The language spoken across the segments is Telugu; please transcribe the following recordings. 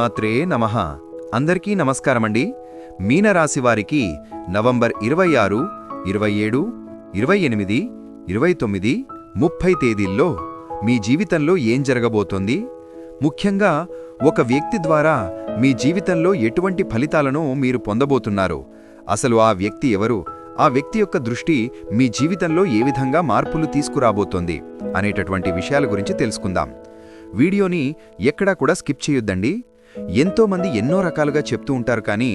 శ్రీమాత్రే నమ. అందరికీ నమస్కారమండి. మీనరాశి వారికి నవంబర్ ఇరవై ఆరు ఇరవై ఏడు ఇరవై ఎనిమిది ఇరవై తొమ్మిది ముప్పై తేదీల్లో మీ జీవితంలో ఏం జరగబోతోంది? ముఖ్యంగా ఒక వ్యక్తి ద్వారా మీ జీవితంలో ఎటువంటి ఫలితాలను మీరు పొందబోతున్నారు? అసలు ఆ వ్యక్తి ఎవరు? ఆ వ్యక్తి యొక్క దృష్టి మీ జీవితంలో ఏ విధంగా మార్పులు తీసుకురాబోతోంది? అనేటటువంటి విషయాల గురించి తెలుసుకుందాం. వీడియోని ఎక్కడా కూడా స్కిప్ చేయొద్దండి. ఎంతోమంది ఎన్నో రకాలుగా చెప్తూ ఉంటారు కానీ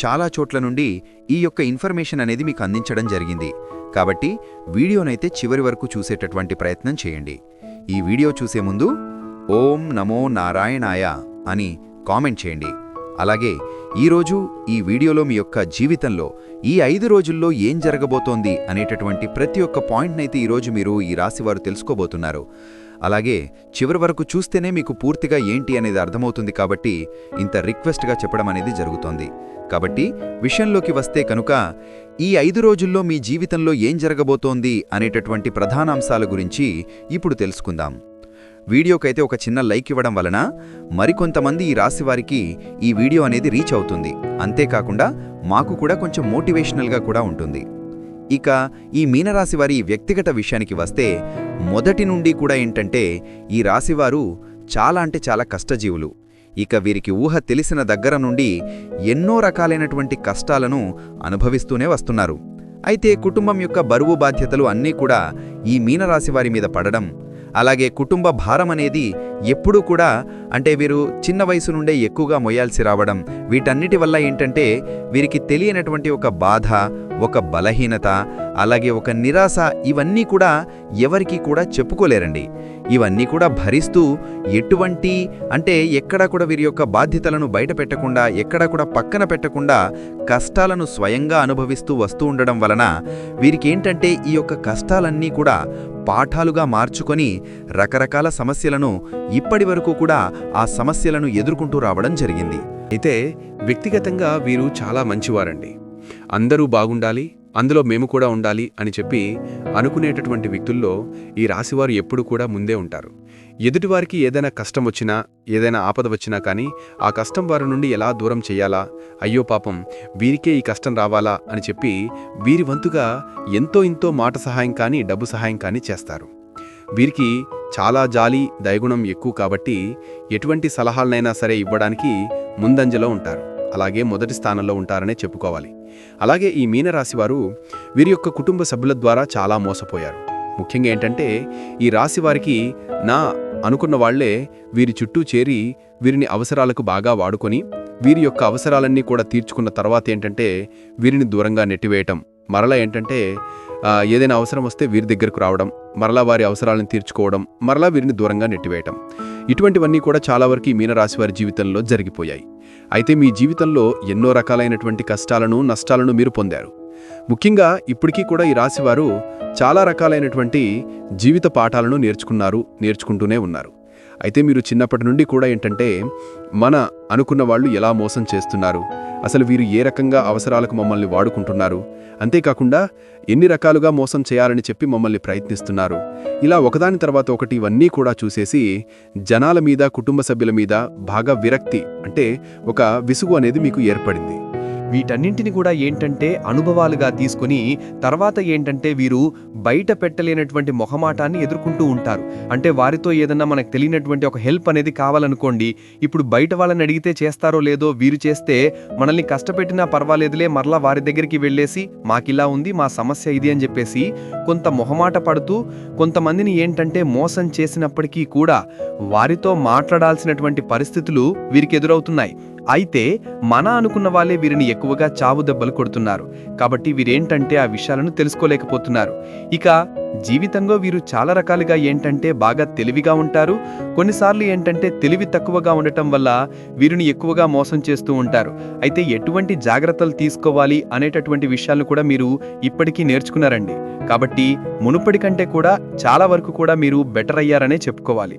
చాలా చోట్ల నుండి ఈ యొక్క ఇన్ఫర్మేషన్ అనేది మీకు అందించడం జరిగింది. కాబట్టి వీడియోనైతే చివరి వరకు చూసేటటువంటి ప్రయత్నం చేయండి. ఈ వీడియో చూసే ముందు ఓం నమో నారాయణాయ అని కామెంట్ చేయండి. అలాగే ఈరోజు ఈ వీడియోలో మీ యొక్క జీవితంలో ఈ ఐదు రోజుల్లో ఏం జరగబోతోంది అనేటటువంటి ప్రతి ఒక్క పాయింట్నైతే ఈరోజు మీరు ఈ రాశివారు తెలుసుకోబోతున్నారు. అలాగే చివరి వరకు చూస్తేనే మీకు పూర్తిగా ఏంటి అనేది అర్థమవుతుంది కాబట్టి ఇంత రిక్వెస్ట్గా చెప్పడం అనేది జరుగుతోంది. కాబట్టి విషయంలోకి వస్తే కనుక ఈ ఐదు రోజుల్లో మీ జీవితంలో ఏం జరగబోతోంది అనేటటువంటి ప్రధానాంశాల గురించి ఇప్పుడు తెలుసుకుందాం. వీడియోకైతే ఒక చిన్న లైక్ ఇవ్వడం వలన మరికొంతమంది ఈ రాశివారికి ఈ వీడియో అనేది రీచ్ అవుతుంది. అంతేకాకుండా మాకు కూడా కొంచెం మోటివేషనల్గా కూడా ఉంటుంది. ఇక ఈ మీనరాశి వారి వ్యక్తిగత విషయానికి వస్తే మొదటి నుండి కూడా ఏంటంటే ఈ రాశివారు చాలా అంటే చాలా కష్టజీవులు. ఇక వీరికి ఊహ తెలిసిన దగ్గర నుండి ఎన్నో రకాలైనటువంటి కష్టాలను అనుభవిస్తూనే వస్తున్నారు. అయితే కుటుంబం యొక్క బరువు బాధ్యతలు అన్నీ కూడా ఈ మీనరాశి వారి మీద పడడం అలాగే కుటుంబ భారం అనేది ఎప్పుడూ కూడా అంటే వీరు చిన్న వయసు నుండే ఎక్కువగా మొయ్యాల్సి రావడం వీటన్నిటి వల్ల ఏంటంటే వీరికి తెలియనటువంటి ఒక బాధ ఒక బలహీనత అలాగే ఒక నిరాశ ఇవన్నీ కూడా ఎవరికీ కూడా చెప్పుకోలేరండి. ఇవన్నీ కూడా భరిస్తూ ఎటువంటి అంటే ఎక్కడా కూడా వీరి యొక్క బాధ్యతలను బయట పెట్టకుండా ఎక్కడా కూడా పక్కన పెట్టకుండా కష్టాలను స్వయంగా అనుభవిస్తూ వస్తూ ఉండడం వలన వీరికేంటంటే ఈ యొక్క కష్టాలన్నీ కూడా పాఠాలుగా మార్చుకొని రకరకాల సమస్యలను ఇప్పటి వరకు కూడా ఆ సమస్యలను ఎదుర్కొంటూ రావడం జరిగింది. అయితే వ్యక్తిగతంగా వీరు చాలా మంచివారండి. అందరూ బాగుండాలి అందులో మేము కూడా ఉండాలి అని చెప్పి అనుకునేటటువంటి వ్యక్తుల్లో ఈ రాశివారు ఎప్పుడు కూడా ముందే ఉంటారు. ఎదుటివారికి ఏదైనా కష్టం వచ్చినా ఏదైనా ఆపద వచ్చినా కానీ ఆ కష్టం వారి నుండి ఎలా దూరం చేయాలా? అయ్యో పాపం వీరికే ఈ కష్టం రావాలా? అని చెప్పి వీరి వంతుగా ఎంతో ఇంతో మాట సహాయం కానీ డబ్బు సహాయం కానీ చేస్తారు. వీరికి చాలా జాలి దయగుణం ఎక్కువ కాబట్టి ఎటువంటి సలహాలనైనా సరే ఇవ్వడానికి ముందంజలో ఉంటారు. అలాగే మొదటి స్థానంలో ఉంటారనే చెప్పుకోవాలి. అలాగే ఈ మీనరాశివారు వీరి యొక్క కుటుంబ సభ్యుల ద్వారా చాలా మోసపోయారు. ముఖ్యంగా ఏంటంటే ఈ రాశి వారికి నా అనుకున్న వాళ్ళే వీరి చుట్టూ చేరి వీరిని అవసరాలకు బాగా వాడుకొని వీరి యొక్క అవసరాలన్నీ కూడా తీర్చుకున్న తర్వాత ఏంటంటే వీరిని దూరంగా నెట్టివేయటం. మరలా ఏంటంటే ఏదైనా అవసరం వస్తే వీరి దగ్గరకు రావడం మరలా వారి అవసరాలను తీర్చుకోవడం మరలా వీరిని దూరంగా నెట్టివేయటం. ఇటువంటివన్నీ కూడా చాలా వరకు ఈ మీనరాశి వారి జీవితంలో జరిగిపోయాయి. అయితే మీ జీవితంలో ఎన్నో రకాలైనటువంటి కష్టాలను నష్టాలను మీరు పొందారు. ముఖ్యంగా ఇప్పటికీ కూడా ఈ రాశివారు చాలా రకాలైనటువంటి జీవిత పాఠాలను నేర్చుకున్నారు నేర్చుకుంటూనే ఉన్నారు. అయితే మీరు చిన్నప్పటి నుండి కూడా ఏంటంటే మన అనుకున్న వాళ్ళు ఎలా మోసం చేస్తున్నారు? అసలు వీరు ఏ రకంగా అవసరాలకు మమ్మల్ని వాడుకుంటున్నారు? అంతేకాకుండా ఎన్ని రకాలుగా మోసం చేయాలని చెప్పి మమ్మల్ని ప్రయత్నిస్తున్నారు? ఇలా ఒకదాని తర్వాత ఒకటి ఇవన్నీ కూడా చూసేసి జనాల మీద కుటుంబ సభ్యుల మీద బాగా విరక్తి అంటే ఒక విసుగు అనేది మీకు ఏర్పడింది. వీటన్నింటిని కూడా ఏంటంటే అనుభవాలుగా తీసుకుని తర్వాత ఏంటంటే వీరు బయట పెట్టలేనటువంటి మొహమాటాన్ని ఎదుర్కొంటూ ఉంటారు. అంటే వారితో ఏదన్నా మనకు తెలియనటువంటి ఒక హెల్ప్ అనేది కావాలనుకోండి ఇప్పుడు బయట వాళ్ళని అడిగితే చేస్తారో లేదో వీరు చేస్తే మనల్ని కష్టపెట్టినా పర్వాలేదులే మరలా వారి దగ్గరికి వెళ్ళేసి మాకిలా ఉంది మా సమస్య ఇది అని చెప్పేసి కొంత మొహమాట పడుతూ కొంతమందిని ఏంటంటే మోసం చేసినప్పటికీ కూడా వారితో మాట్లాడాల్సినటువంటి పరిస్థితులు వీరికి ఎదురవుతున్నాయి. అయితే మన అనుకున్న వాళ్ళే వీరిని ఎక్కువగా చావు దెబ్బలు కొడుతున్నారు. కాబట్టి వీరేంటంటే ఆ విషయాలను తెలుసుకోలేకపోతున్నారు. ఇక జీవితంలో వీరు చాలా రకాలుగా ఏంటంటే బాగా తెలివిగా ఉంటారు. కొన్నిసార్లు ఏంటంటే తెలివి తక్కువగా ఉండటం వల్ల వీరిని ఎక్కువగా మోసం చేస్తూ ఉంటారు. అయితే ఎటువంటి జాగ్రత్తలు తీసుకోవాలి అనేటటువంటి విషయాలను కూడా మీరు ఇప్పటికీ నేర్చుకున్నారండి. కాబట్టి మునుపటి కంటే కూడా చాలా వరకు కూడా మీరు బెటర్ అయ్యారనే చెప్పుకోవాలి.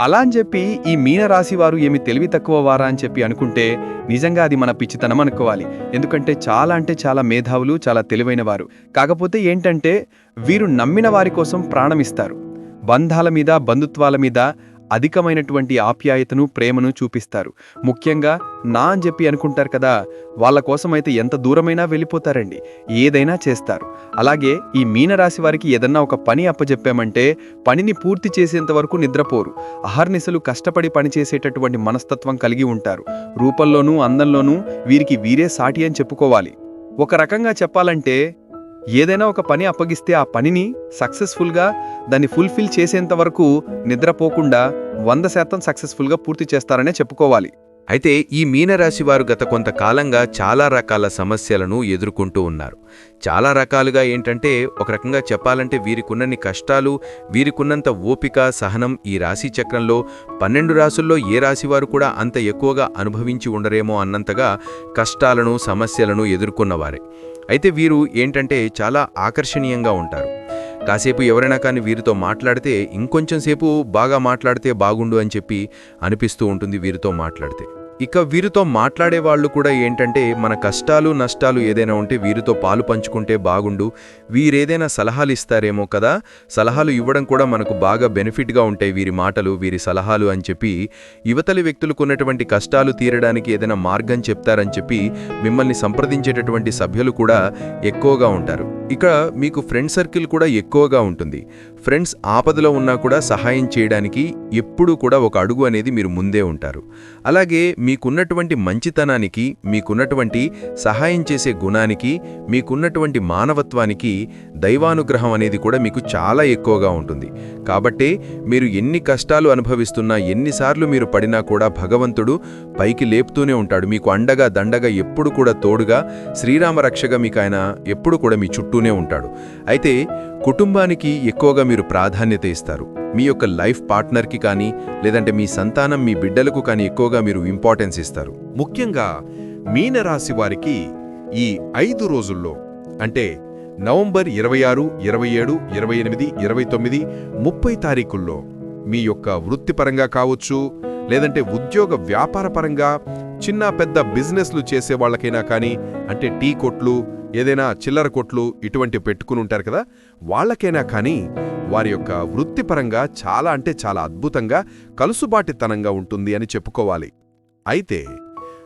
అలా అని చెప్పి ఈ మీనరాశి వారు ఏమి తెలివి తక్కువ వారా అని చెప్పి అనుకుంటే నిజంగా అది మన పిచ్చితనం అనుకోవాలి. ఎందుకంటే చాలా అంటే చాలా మేధావులు చాలా తెలివైన వారు కాకపోతే ఏంటంటే వీరు నమ్మిన వారి కోసం ప్రాణమిస్తారు. బంధాల మీద బంధుత్వాల మీద అధికమైనటువంటి ఆప్యాయతను ప్రేమను చూపిస్తారు. ముఖ్యంగా నా అని చెప్పి అనుకుంటారు కదా వాళ్ళ కోసమైతే ఎంత దూరమైనా వెళ్ళిపోతారండి. ఏదైనా చేస్తారు. అలాగే ఈ మీనరాశి వారికి ఏదన్నా ఒక పని అప్పజెప్పామంటే పనిని పూర్తి చేసేంత వరకు నిద్రపోరు. అహర్నిశలు కష్టపడి పనిచేసేటటువంటి మనస్తత్వం కలిగి ఉంటారు. రూపంలోనూ అందంలోనూ వీరికి వీరే సాటి అని చెప్పుకోవాలి. ఒక రకంగా చెప్పాలంటే ఏదైనా ఒక పని అప్పగిస్తే ఆ పనిని సక్సెస్ఫుల్గా దాన్ని ఫుల్ఫిల్ చేసేంత వరకు నిద్రపోకుండా వంద శాతం సక్సెస్ఫుల్గా పూర్తి చేస్తారనే చెప్పుకోవాలి. అయితే ఈ మీనరాశి వారు గత కొంతకాలంగా చాలా రకాల సమస్యలను ఎదుర్కొంటూ ఉన్నారు. చాలా రకాలుగా ఏంటంటే ఒక రకంగా చెప్పాలంటే వీరికున్నన్ని కష్టాలు వీరికున్నంత ఓపిక సహనం ఈ రాశి చక్రంలో పన్నెండు రాసుల్లో ఏ రాశివారు కూడా అంత ఎక్కువగా అనుభవించి ఉండరేమో అన్నంతగా కష్టాలను సమస్యలను ఎదుర్కొన్నవారే. అయితే వీరు ఏంటంటే చాలా ఆకర్షణీయంగా ఉంటారు. కాసేపు ఎవరైనా కానీ వీరితో మాట్లాడితే ఇంకొంచెం సేపు బాగా మాట్లాడితే బాగుండు అని చెప్పి అనిపిస్తూ ఉంటుంది వీరితో మాట్లాడితే. ఇక వీరితో మాట్లాడే వాళ్ళు కూడా ఏంటంటే మన కష్టాలు నష్టాలు ఏదైనా ఉంటే వీరితో పాలు పంచుకుంటే బాగుండు. వీరేదైనా సలహాలు ఇస్తారేమో కదా? సలహాలు ఇవ్వడం కూడా మనకు బాగా బెనిఫిట్గా ఉంటాయి వీరి మాటలు వీరి సలహాలు అని చెప్పి. యువతలి వ్యక్తులకు ఉన్నటువంటి కష్టాలు తీరడానికి ఏదైనా మార్గం చెప్తారని చెప్పి మిమ్మల్ని సంప్రదించేటటువంటి సభ్యులు కూడా ఎక్కువగా ఉంటారు. ఇక మీకు ఫ్రెండ్ సర్కిల్ కూడా ఎక్కువగా ఉంటుంది. ఫ్రెండ్స్ ఆపదలో ఉన్నా కూడా సహాయం చేయడానికి ఎప్పుడూ కూడా ఒక అడుగు అనేది మీరు ముందే ఉంటారు. అలాగే మీకున్నటువంటి మంచితనానికి మీకున్నటువంటి సహాయం చేసే గుణానికి మీకున్నటువంటి మానవత్వానికి దైవానుగ్రహం అనేది కూడా మీకు చాలా ఎక్కువగా ఉంటుంది. కాబట్టే మీరు ఎన్ని కష్టాలు అనుభవిస్తున్నా ఎన్నిసార్లు మీరు పడినా కూడా భగవంతుడు పైకి లేపుతూనే ఉంటాడు. మీకు అండగా దండగా ఎప్పుడు కూడా తోడుగా శ్రీరామ రక్షగా మీకు ఆయన ఎప్పుడు కూడా మీ చుట్టూనే ఉంటాడు. అయితే కుటుంబానికి ఎక్కువగా మీరు ప్రాధాన్యత ఇస్తారు. మీ యొక్క లైఫ్ పార్ట్నర్కి కానీ లేదంటే మీ సంతానం మీ బిడ్డలకు కానీ ఎక్కువగా మీరు ఇంపార్టెన్స్ ఇస్తారు. ముఖ్యంగా మీనరాశి వారికి ఈ ఐదు రోజుల్లో అంటే నవంబర్ ఇరవై ఆరు ఇరవై ఏడు ఇరవై ఎనిమిది ఇరవై తొమ్మిది ముప్పై తారీఖుల్లో మీ యొక్క వృత్తిపరంగా కావచ్చు లేదంటే ఉద్యోగ వ్యాపారపరంగా చిన్న పెద్ద బిజినెస్లు చేసే వాళ్ళకైనా కానీ అంటే టీ కొట్లు ఏదైనా చిల్లర కొట్లు ఇటువంటి పెట్టుకుని ఉంటారు కదా వాళ్ళకైనా కానీ వారి యొక్క వృత్తిపరంగా చాలా అంటే చాలా అద్భుతంగా కలుసుబాటితనంగా ఉంటుంది అని చెప్పుకోవాలి. అయితే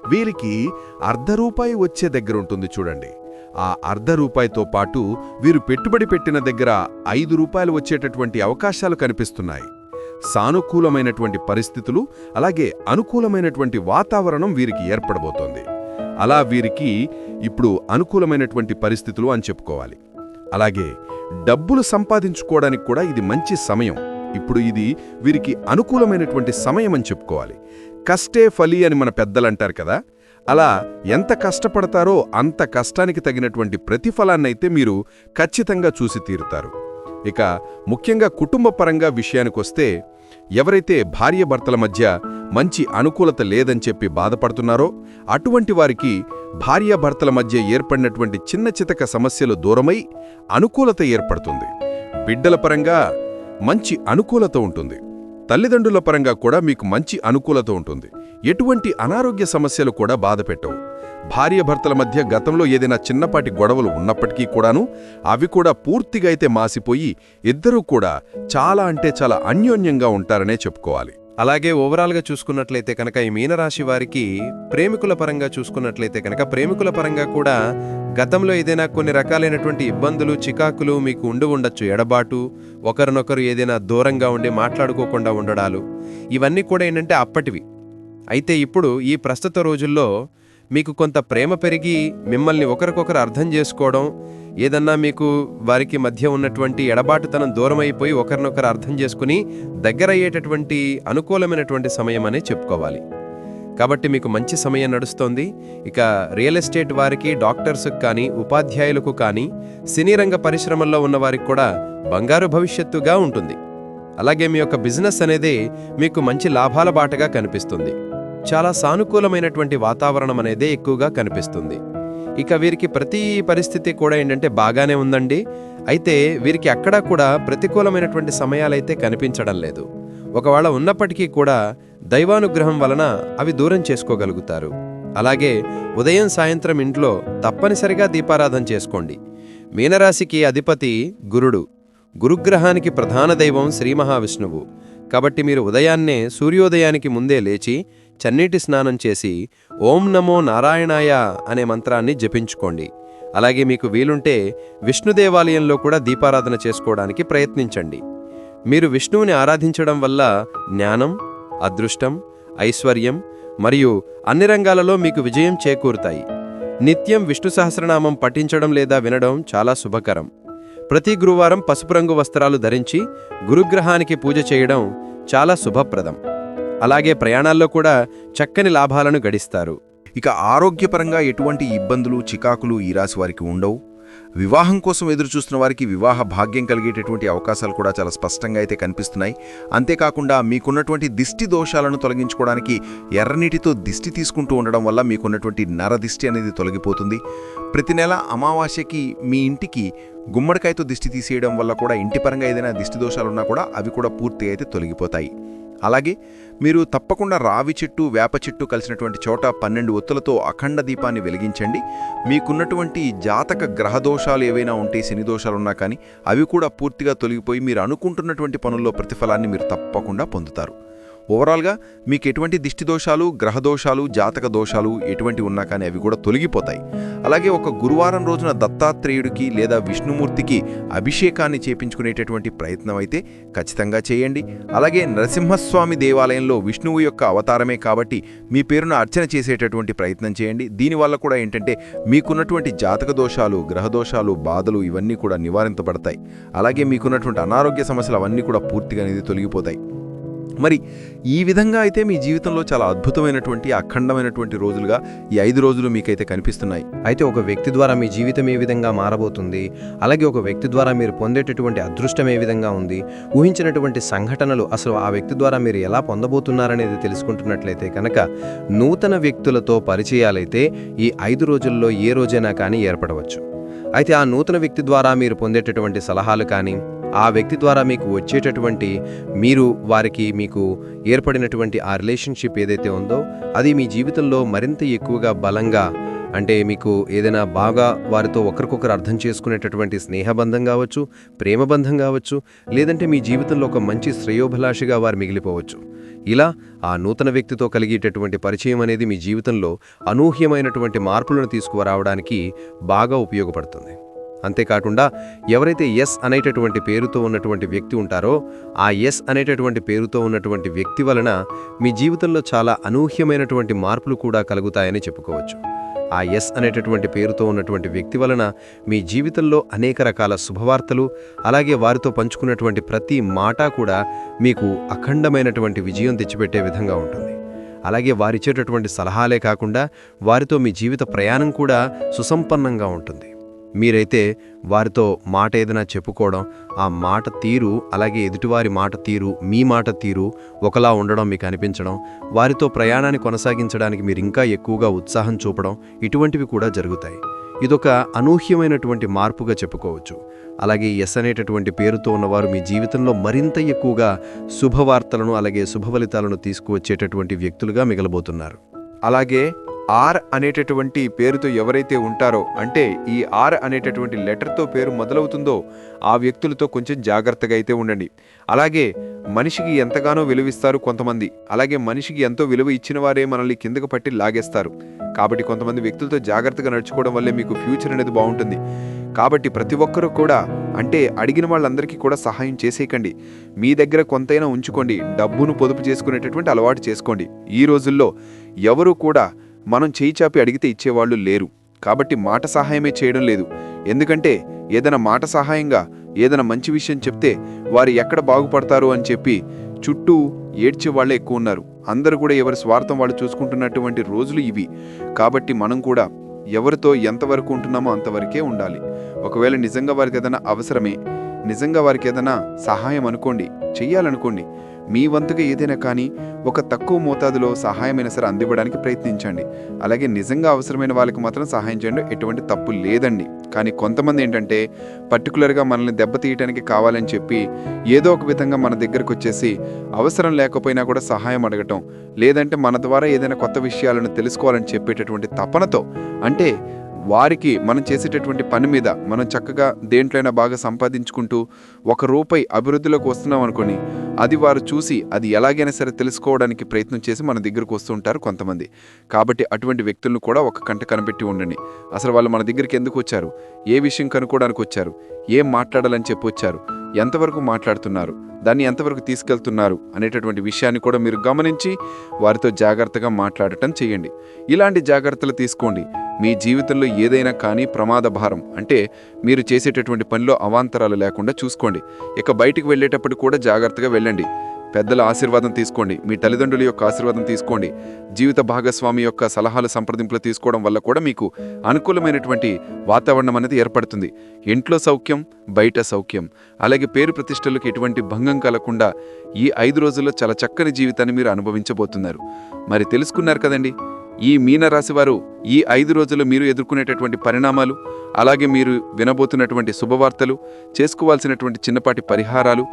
వీరికి అర్ధ రూపాయి వచ్చే దగ్గర ఉంటుంది చూడండి. ఆ అర్ధ రూపాయితో పాటు వీరు పెట్టుబడి పెట్టిన దగ్గర ఐదు రూపాయలు వచ్చేటటువంటి అవకాశాలు కనిపిస్తున్నాయి. సానుకూలమైనటువంటి పరిస్థితులు అలాగే అనుకూలమైనటువంటి వాతావరణం వీరికి ఏర్పడబోతోంది. అలా వీరికి ఇప్పుడు అనుకూలమైనటువంటి పరిస్థితులు అని చెప్పుకోవాలి. అలాగే డబ్బులు సంపాదించుకోవడానికి కూడా ఇది మంచి సమయం. ఇప్పుడు ఇది వీరికి అనుకూలమైనటువంటి సమయం అని చెప్పుకోవాలి. కష్టే ఫలి అని మన పెద్దలంటారు కదా. అలా ఎంత కష్టపడతారో అంత కష్టానికి తగినటువంటి ప్రతిఫలాన్నైతే మీరు ఖచ్చితంగా చూసి తీరుతారు. ఇక ముఖ్యంగా కుటుంబ పరంగా విషయానికొస్తే ఎవరైతే భార్యాభర్తల మధ్య మంచి అనుకూలత లేదని చెప్పి బాధపడుతున్నారో అటువంటి వారికి భార్యాభర్తల మధ్య ఏర్పడినటువంటి చిన్న చితక సమస్యలు దూరమై అనుకూలత ఏర్పడుతుంది. బిడ్డల పరంగా మంచి అనుకూలత ఉంటుంది. తల్లిదండ్రుల పరంగా కూడా మీకు మంచి అనుకూలత ఉంటుంది. ఎటువంటి అనారోగ్య సమస్యలు కూడా బాధపెట్టవు. భార్యాభర్తల మధ్య గతంలో ఏదైనా చిన్నపాటి గొడవలు ఉన్నప్పటికీ కూడాను అవి కూడా పూర్తిగా అయితే మాసిపోయి ఇద్దరూ కూడా చాలా అంటే చాలా అన్యోన్యంగా ఉంటారనే చెప్పుకోవాలి. అలాగే ఓవరాల్గా చూసుకున్నట్లయితే కనుక ఈ మీనరాశి వారికి ప్రేమికుల పరంగా చూసుకున్నట్లయితే కనుక ప్రేమికుల పరంగా కూడా గతంలో ఏదైనా కొన్ని రకాలైనటువంటి ఇబ్బందులు చికాకులు మీకు ఉండి ఉండొచ్చు. ఎడబాటు ఒకరినొకరు ఏదైనా దూరంగా ఉండి మాట్లాడుకోకుండా ఉండడాలు. ఇవన్నీ కూడా ఏంటంటే అప్పటివి. అయితే ఇప్పుడు ఈ ప్రస్తుత రోజుల్లో మీకు కొంత ప్రేమ పెరిగి మిమ్మల్ని ఒకరికొకరు అర్థం చేసుకోవడం ఏదన్నా మీకు వారికి మధ్య ఉన్నటువంటి ఎడబాటుతనం దూరమైపోయి ఒకరినొకరు అర్థం చేసుకుని దగ్గరయ్యేటటువంటి అనుకూలమైనటువంటి సమయం అనే చెప్పుకోవాలి. కాబట్టి మీకు మంచి సమయం నడుస్తోంది. ఇక రియల్ ఎస్టేట్ వారికి డాక్టర్స్కు కానీ ఉపాధ్యాయులకు కానీ సినీ రంగ పరిశ్రమల్లో ఉన్నవారికి కూడా బంగారు భవిష్యత్తుగా ఉంటుంది. అలాగే మీ యొక్క బిజినెస్ అనేది మీకు మంచి లాభాల బాటగా కనిపిస్తుంది. చాలా సానుకూలమైనటువంటి వాతావరణం అనేదే ఎక్కువగా కనిపిస్తుంది. ఇక వీరికి ప్రతి పరిస్థితి కూడా ఏంటంటే బాగానే ఉందండి. అయితే వీరికి అక్కడా కూడా ప్రతికూలమైనటువంటి సమయాలైతే కనిపించడం లేదు. ఒకవేళ ఉన్నప్పటికీ కూడా దైవానుగ్రహం వలన అవి దూరం చేసుకోగలుగుతారు. అలాగే ఉదయం సాయంత్రం ఇంట్లో తప్పనిసరిగా దీపారాధన చేసుకోండి. మీనరాశికి అధిపతి గురుడు. గురుగ్రహానికి ప్రధాన దైవం శ్రీ మహావిష్ణువు. కాబట్టి మీరు ఉదయాన్నే సూర్యోదయానికి ముందే లేచి చన్నీటి స్నానం చేసి ఓం నమో నారాయణాయ అనే మంత్రాన్ని జపించుకోండి. అలాగే మీకు వీలుంటే విష్ణు దేవాలయంలో కూడా దీపారాధన చేసుకోవడానికి ప్రయత్నించండి. మీరు విష్ణువుని ఆరాధించడం వల్ల జ్ఞానం అదృష్టం ఐశ్వర్యం మరియు అన్ని రంగాలలో మీకు విజయం చేకూరుతాయి. నిత్యం విష్ణు సహస్రనామం పఠించడం లేదా వినడం చాలా శుభకరం. ప్రతి గురువారం పసుపు రంగు వస్త్రాలు ధరించి గురుగ్రహానికి పూజ చేయడం చాలా శుభప్రదం. అలాగే ప్రయాణాల్లో కూడా చక్కని లాభాలను గడిస్తారు. ఇక ఆరోగ్యపరంగా ఎటువంటి ఇబ్బందులు చికాకులు ఈ రాశి వారికి ఉండవు. వివాహం కోసం ఎదురుచూస్తున్న వారికి వివాహ భాగ్యం కలిగేటటువంటి అవకాశాలు కూడా చాలా స్పష్టంగా అయితే కనిపిస్తున్నాయి. అంతేకాకుండా మీకున్నటువంటి దిష్టి దోషాలను తొలగించుకోవడానికి ఎర్రనీటితో దిష్టి తీసుకుంటూ ఉండడం వల్ల మీకున్నటువంటి నర దిష్టి అనేది తొలగిపోతుంది. ప్రతి నెల అమావాస్యకి మీ ఇంటికి గుమ్మడికాయతో దిష్టి తీసేయడం వల్ల కూడా ఇంటి పరంగా ఏదైనా దిష్టి దోషాలున్నా కూడా అవి కూడా పూర్తిగా అయితే తొలగిపోతాయి. అలాగే మీరు తప్పకుండా రావి చెట్టు వేప చెట్టు కలిసినటువంటి చోట పన్నెండు ఒత్తులతో అఖండ దీపాన్ని వెలిగించండి. మీకున్నటువంటి జాతక గ్రహ దోషాలు ఏవైనా ఉంటే శని దోషాలున్నా కానీ అవి కూడా పూర్తిగా తొలగిపోయి మీరు అనుకుంటున్నటువంటి పనుల్లో ప్రతిఫలాన్ని మీరు తప్పకుండా పొందుతారు. ఓవరాల్గా మీకు ఎటువంటి దిష్టి దోషాలు గ్రహదోషాలు జాతక దోషాలు ఎటువంటి ఉన్నా కానీ అవి కూడా తొలగిపోతాయి. అలాగే ఒక గురువారం రోజున దత్తాత్రేయుడికి లేదా విష్ణుమూర్తికి అభిషేకాన్ని చేపించుకునేటటువంటి ప్రయత్నం అయితే ఖచ్చితంగా చేయండి. అలాగే నరసింహస్వామి దేవాలయంలో విష్ణువు యొక్క అవతారమే కాబట్టి మీ పేరున అర్చన చేసేటటువంటి ప్రయత్నం చేయండి. దీనివల్ల కూడా ఏంటంటే మీకున్నటువంటి జాతక దోషాలు గ్రహదోషాలు బాధలు ఇవన్నీ కూడా నివారించబడతాయి అలాగే మీకున్నటువంటి అనారోగ్య సమస్యలు అవన్నీ కూడా పూర్తిగా అనేది తొలగిపోతాయి. మరి ఈ విధంగా అయితే మీ జీవితంలో చాలా అద్భుతమైనటువంటి అఖండమైనటువంటి రోజులుగా ఈ ఐదు రోజులు మీకైతే కనిపిస్తున్నాయి. అయితే ఒక వ్యక్తి ద్వారా మీ జీవితం ఏ విధంగా మారబోతుంది అలాగే ఒక వ్యక్తి ద్వారా మీరు పొందేటటువంటి అదృష్టం ఏ విధంగా ఉంది ఊహించినటువంటి సంఘటనలు అసలు ఆ వ్యక్తి ద్వారా మీరు ఎలా పొందబోతున్నారనేది తెలుసుకుంటున్నట్లయితే కనుక నూతన వ్యక్తులతో పరిచయాలైతే ఈ ఐదు రోజుల్లో ఏ రోజైనా కానీ ఏర్పడవచ్చు. అయితే ఆ నూతన వ్యక్తి ద్వారా మీరు పొందేటటువంటి సలహాలు కానీ ఆ వ్యక్తి ద్వారా మీకు వచ్చేటటువంటి మీరు వారికి మీకు ఏర్పడినటువంటి ఆ రిలేషన్షిప్ ఏదైతే ఉందో అది మీ జీవితంలో మరింత ఎక్కువగా బలంగా అంటే మీకు ఏదైనా బాగా వారితో ఒకరికొకరు అర్థం చేసుకునేటటువంటి స్నేహబంధం కావచ్చు ప్రేమబంధం కావచ్చు లేదంటే మీ జీవితంలో ఒక మంచి శ్రేయోభిలాషిగా వారు మిగిలిపోవచ్చు. ఇలా ఆ నూతన వ్యక్తితో కలిగేటటువంటి పరిచయం అనేది మీ జీవితంలో అనూహ్యమైనటువంటి మార్పులను తీసుకురావడానికి బాగా ఉపయోగపడుతుంది. అంతేకాకుండా ఎవరైతే ఎస్ అనేటటువంటి పేరుతో ఉన్నటువంటి వ్యక్తి ఉంటారో ఆ ఎస్ అనేటటువంటి పేరుతో ఉన్నటువంటి వ్యక్తి వలన మీ జీవితంలో చాలా అనూహ్యమైనటువంటి మార్పులు కూడా కలుగుతాయని చెప్పుకోవచ్చు. ఆ ఎస్ అనేటటువంటి పేరుతో ఉన్నటువంటి వ్యక్తి వలన మీ జీవితంలో అనేక రకాల శుభవార్తలు అలాగే వారితో పంచుకున్నటువంటి ప్రతి మాట కూడా మీకు అఖండమైనటువంటి విజయం తెచ్చిపెట్టే విధంగా ఉంటుంది. అలాగే వారిచ్చేటటువంటి సలహాలే కాకుండా వారితో మీ జీవిత ప్రయాణం కూడా సుసంపన్నంగా ఉంటుంది. మీరైతే వారితో మాట ఏదైనా చెప్పుకోవడం ఆ మాట తీరు అలాగే ఎదుటివారి మాట తీరు మీ మాట తీరు ఒకలా ఉండడం మీకు అనిపించడం వారితో ప్రయాణాన్ని కొనసాగించడానికి మీరు ఇంకా ఎక్కువగా ఉత్సాహం చూపడం ఇటువంటివి కూడా జరుగుతాయి. ఇదొక అనూహ్యమైనటువంటి మార్పుగా చెప్పుకోవచ్చు. అలాగే ఎస్ అనేటటువంటి పేరుతో ఉన్నవారు మీ జీవితంలో మరింత ఎక్కువగా శుభవార్తలను అలాగే శుభ ఫలితాలను తీసుకువచ్చేటటువంటి వ్యక్తులుగా మిగలబోతున్నారు. అలాగే ఆర్ అనేటటువంటి పేరుతో ఎవరైతే ఉంటారో అంటే ఈ ఆర్ అనేటటువంటి లెటర్తో పేరు మొదలవుతుందో ఆ వ్యక్తులతో కొంచెం జాగ్రత్తగా అయితే ఉండండి. అలాగే మనిషికి ఎంతగానో విలువిస్తారు కొంతమంది. అలాగే మనిషికి ఎంతో విలువ ఇచ్చిన వారే మనల్ని కిందకు పట్టి లాగేస్తారు. కాబట్టి కొంతమంది వ్యక్తులతో జాగ్రత్తగా నడుచుకోవడం వల్లే మీకు ఫ్యూచర్ అనేది బాగుంటుంది. కాబట్టి ప్రతి ఒక్కరూ కూడా అంటే అడిగిన వాళ్ళందరికీ కూడా సహాయం చేసేయకండి. మీ దగ్గర కొంతైనా ఉంచుకోండి. డబ్బును పొదుపు చేసుకునేటటువంటి అలవాటు చేసుకోండి. ఈ రోజుల్లో ఎవరు కూడా మనం చేయి చాపి అడిగితే ఇచ్చేవాళ్ళు లేరు. కాబట్టి మాట సహాయమే చేయడం లేదు. ఎందుకంటే ఏదైనా మాట సహాయంగా ఏదైనా మంచి విషయం చెప్తే వారు ఎక్కడ బాగుపడతారు అని చెప్పి చుట్టూ ఏడ్చే వాళ్ళే ఎక్కువ ఉన్నారు. అందరూ కూడా ఎవరి స్వార్థం వాళ్ళు చూసుకుంటున్నటువంటి రోజులు ఇవి. కాబట్టి మనం కూడా ఎవరితో ఎంతవరకు ఉంటున్నామో అంతవరకే ఉండాలి. ఒకవేళ నిజంగా వారికి ఏదైనా అవసరమే నిజంగా వారికి ఏదైనా సహాయం అనుకోండి చెయ్యాలనుకోండి మీ వంతుగా ఏదైనా కానీ ఒక తక్కువ మోతాదులో సహాయమైన సరే అందివ్వడానికి ప్రయత్నించండి. అలాగే నిజంగా అవసరమైన వాళ్ళకి మాత్రం సహాయం చేయండి ఎటువంటి తప్పు లేదండి. కానీ కొంతమంది ఏంటంటే పర్టికులర్గా మనల్ని దెబ్బతీయటానికి కావాలని చెప్పి ఏదో ఒక విధంగా మన దగ్గరకు వచ్చేసి అవసరం లేకపోయినా కూడా సహాయం అడగటం లేదంటే మన ద్వారా ఏదైనా కొత్త విషయాలను తెలుసుకోవాలని చెప్పేటటువంటి తపనతో అంటే వారికి మనం చేసేటటువంటి పని మీద మనం చక్కగా దేంట్లోనైనా బాగా సంపాదించుకుంటూ ఒక రూపాయి అభివృద్ధిలోకి వస్తున్నాం అనుకోని అది వారు చూసి అది ఎలాగైనా సరే తెలుసుకోవడానికి ప్రయత్నం చేసి మన దగ్గరకు వస్తుంటారు కొంతమంది. కాబట్టి అటువంటి వ్యక్తులను కూడా ఒక కంట కనిపెట్టి ఉండండి. అసలు వాళ్ళు మన దగ్గరికి ఎందుకు వచ్చారు? ఏ విషయం కనుక్కోవడానికి వచ్చారు? ఏం మాట్లాడాలని చెప్పి వచ్చారు? ఎంతవరకు మాట్లాడుతున్నారు? దాన్ని ఎంతవరకు తీసుకెళ్తున్నారు? అనేటటువంటి విషయాన్ని కూడా మీరు గమనించి వారితో జాగ్రత్తగా మాట్లాడటం చేయండి. ఇలాంటి జాగ్రత్తలు తీసుకోండి. మీ జీవితంలో ఏదైనా కానీ ప్రమాద భారం అంటే మీరు చేసేటటువంటి పనిలో అవాంతరాలు లేకుండా చూసుకోండి. ఇక బయటికి వెళ్ళేటప్పుడు కూడా జాగ్రత్తగా వెళ్ళండి. పెద్దల ఆశీర్వాదం తీసుకోండి. మీ తల్లిదండ్రుల యొక్క ఆశీర్వాదం తీసుకోండి. జీవిత భాగస్వామి యొక్క సలహాలు సంప్రదింపులు తీసుకోవడం వల్ల కూడా మీకు అనుకూలమైనటువంటి వాతావరణం అనేది ఏర్పడుతుంది. ఇంట్లో సౌఖ్యం బయట సౌఖ్యం. అలాగే పేరు ప్రతిష్టలకు ఎటువంటి భంగం కలగకుండా ఈ ఐదు రోజుల్లో చాలా చక్కని జీవితాన్ని మీరు అనుభవించబోతున్నారు. మరి తెలుసుకున్నారు కదండి. ఈ మీనరాశి వారు ఈ ఐదు రోజులు మీరు ఎదుర్కొనేటటువంటి పరిణామాలు అలాగే మీరు వినబోతున్నటువంటి శుభవార్తలు చేసుకోవాల్సినటువంటి చిన్నపాటి పరిహారాలు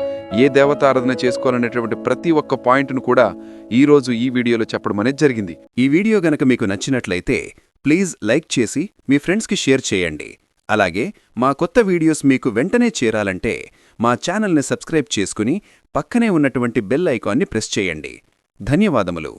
ఏ దేవతారాధన చేసుకోవాలనేటువంటి ప్రతి ఒక్క పాయింట్ను కూడా ఈరోజు ఈ వీడియోలో చెప్పడం అనేది జరిగింది. ఈ వీడియో గనక మీకు నచ్చినట్లయితే ప్లీజ్ లైక్ చేసి మీ ఫ్రెండ్స్కి షేర్ చేయండి. అలాగే మా కొత్త వీడియోస్ మీకు వెంటనే చేరాలంటే మా ఛానల్ని సబ్స్క్రైబ్ చేసుకుని పక్కనే ఉన్నటువంటి బెల్ ఐకాన్ని ప్రెస్ చేయండి. ధన్యవాదములు.